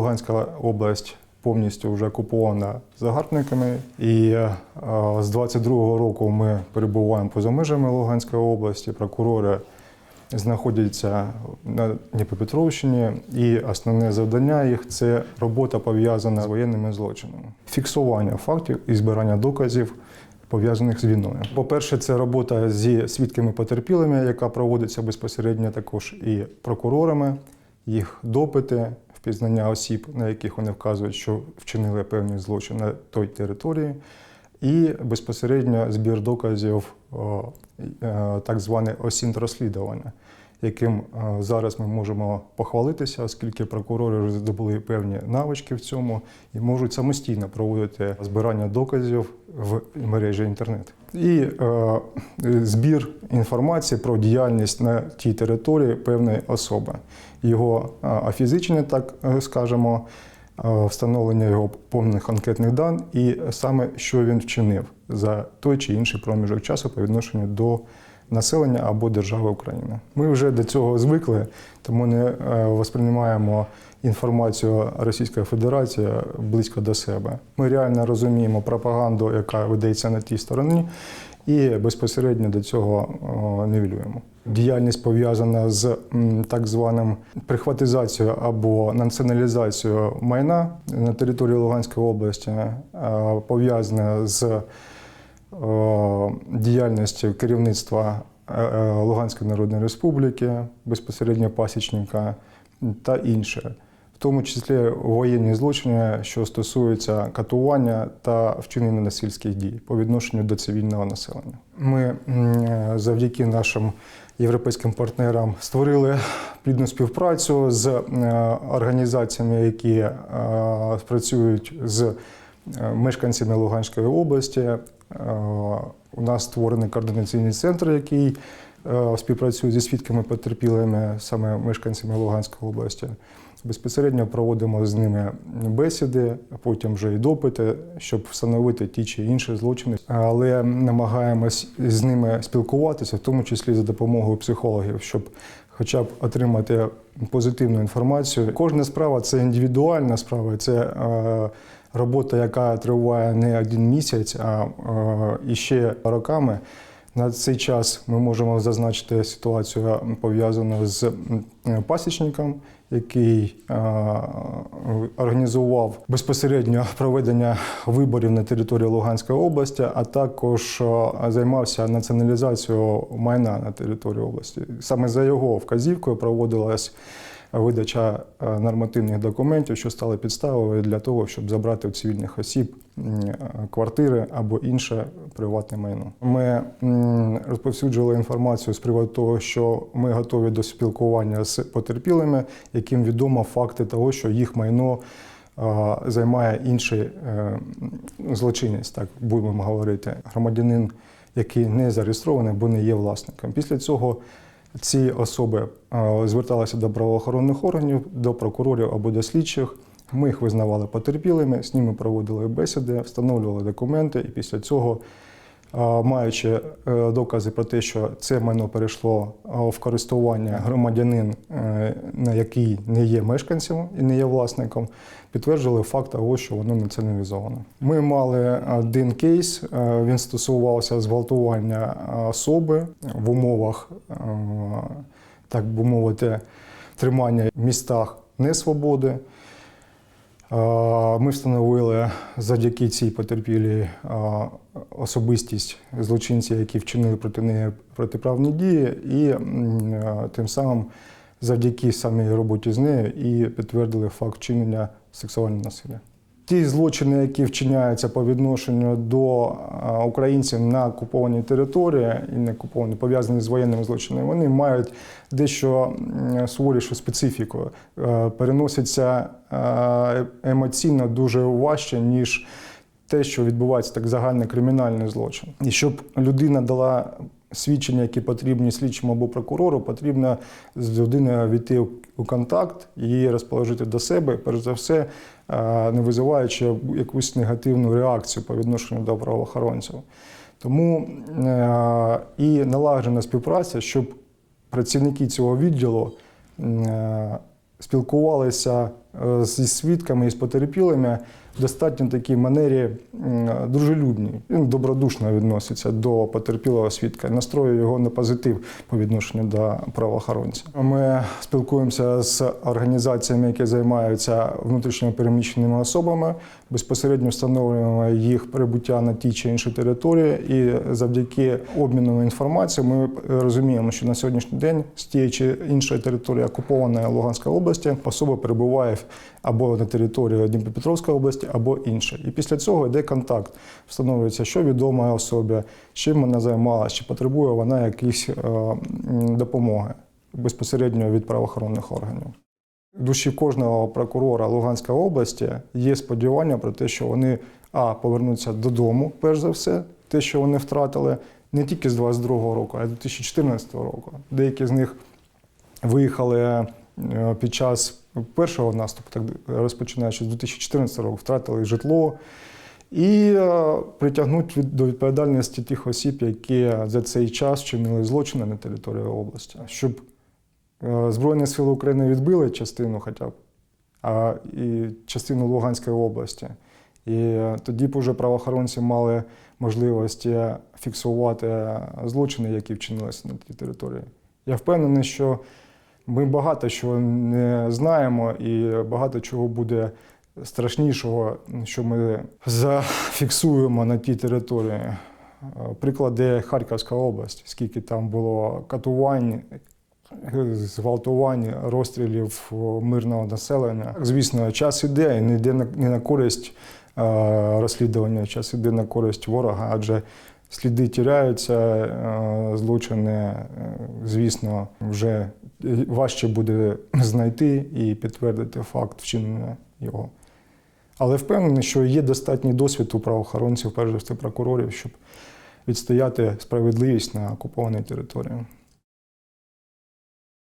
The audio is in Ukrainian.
Луганська область повністю вже окупована загарбниками, і е, з 22-го року ми перебуваємо поза межами Луганської області. Прокурори знаходяться на Дніпропетровщині, і основне завдання їх це робота пов'язана з воєнними злочинами, фіксування фактів і збирання доказів. Пов'язаних з війною. По-перше, це робота зі свідками потерпілими, яка проводиться безпосередньо також і прокурорами, їх допити, впізнання осіб, на яких вони вказують, що вчинили певні злочини на той території, і безпосередньо збір доказів, е, так зване осінт розслідування, яким е, зараз ми можемо похвалитися, оскільки прокурори здобули певні навички в цьому і можуть самостійно проводити збирання доказів в мережі інтернет. І е, збір інформації про діяльність на тій території певної особи, його е, офізичне, так е, скажемо, е, встановлення його повних анкетних дан і саме що він вчинив за той чи інший проміжок часу по відношенню до населення або держави України. Ми вже до цього звикли, тому не е, восприймаємо інформацію Російської Федерації близько до себе. Ми реально розуміємо пропаганду, яка ведеться на тій стороні, і безпосередньо до цього о, нівелюємо. Діяльність пов'язана з так званим прихватизацією або націоналізацією майна на території Луганської області, е, пов'язана з е, діяльністю керівництва е, е, Луганської Народної Республіки, безпосередньо пасічника та інше, в тому числі воєнні злочини, що стосуються катування та вчинення насильських дій по відношенню до цивільного населення. Ми завдяки нашим європейським партнерам створили плідну співпрацю з е, організаціями, які е, працюють з е, мешканцями Луганської області. Е, У нас створений координаційний центр, який е, співпрацює зі свідками потерпілими, саме мешканцями Луганської області. Безпосередньо проводимо з ними бесіди, потім вже і допити, щоб встановити ті чи інші злочини. Але намагаємось з ними спілкуватися, в тому числі за допомогою психологів, щоб хоча б отримати позитивну інформацію. Кожна справа це індивідуальна справа, це е, робота, яка триває не один місяць, а е, іще роками. На цей час ми можемо зазначити ситуацію пов'язану з пасічником, який е, організував безпосередньо проведення виборів на території Луганської області, а також е, займався націоналізацією майна на території області. Саме за його вказівкою проводилась видача е, нормативних документів, що стали підставою для того, щоб забрати у цивільних осіб е, квартири або інше приватне майно. Ми розповсюджували інформацію з приводу того, що ми готові до спілкування з потерпілими, яким відомо факти того, що їх майно е, займає інший злочинець, так будемо говорити, громадянин, який не зареєстрований, бо не є власником. Після цього ці особи е, зверталися до правоохоронних органів, до прокурорів або до слідчих. Ми їх визнавали потерпілими, з ними проводили бесіди, встановлювали документи, і після цього, маючи е, докази про те, що це майно перейшло в користування громадянин, е, який не є мешканцем і не є власником, підтверджували факт того, що воно націоналізовано. Ми мали один кейс, е, він стосувався зґвалтування особи в умовах, так би мовити, тримання в містах несвободи. Ми встановили завдяки цій потерпілій особистість злочинців, які вчинили проти неї протиправні дії, і тим самим завдяки самій роботі з нею і підтвердили факт вчинення сексуального насилля. Ті злочини, які вчиняються по відношенню до українців на окупованій території і не окуповані, пов'язані з воєнними злочинами, вони мають дещо суворішу специфіку. Е, Переносяться е, емоційно дуже важче, ніж те, що відбувається так загальний кримінальний злочин. І щоб людина дала свідчення, які потрібні слідчому або прокурору, потрібно з людиною війти у контакт, її розположити до себе, перш за все, не визиваючи якусь негативну реакцію по відношенню до правоохоронців. Тому е, і налагоджена співпраця, щоб працівники цього відділу е, спілкувалися зі свідками і з потерпілими в достатньо такій манері дружелюбній. Він добродушно відноситься до потерпілого свідка, настроює його на позитив по відношенню до правоохоронців. Ми спілкуємося з організаціями, які займаються внутрішньо переміщеними особами, безпосередньо встановлюємо їх прибуття на тій чи іншій території, і завдяки обміну інформацією ми розуміємо, що на сьогоднішній день з тієї чи іншої території окупованої Луганської області особа перебуває або на території Дніпропетровської області, або інше. І після цього йде контакт. Встановлюється, що відомо особі, чим вона займалася, чи потребує вона якісь е, допомоги безпосередньо від правоохоронних органів. В душі кожного прокурора Луганської області є сподівання про те, що вони а повернуться додому, перш за все, те, що вони втратили не тільки з 22-го року, а й 2014 року. Деякі з них виїхали е, під час першого наступу, так розпочинаючи з 2014 року, втратили житло. І е, притягнуть від- до відповідальності тих осіб, які за цей час вчинили злочини на території області, щоб е, Збройні Сили України відбили частину хоча б, а і частину Луганської області. І е, тоді б уже правоохоронці мали можливості фіксувати злочини, які вчинилися на тій території. Я впевнений, що ми багато чого не знаємо, і багато чого буде страшнішого, що ми зафіксуємо на тій території. Е, Приклади Харківська область, скільки там було катувань, зґвалтувань, розстрілів мирного населення. Звісно, час іде не йде не на користь е, розслідування, час іде на користь ворога, адже сліди тіряються, е, злочини, звісно, вже важче буде знайти і підтвердити факт вчинення його. Але впевнений, що є достатній досвід у правоохоронців, перш за все прокурорів, щоб відстояти справедливість на окупованій території.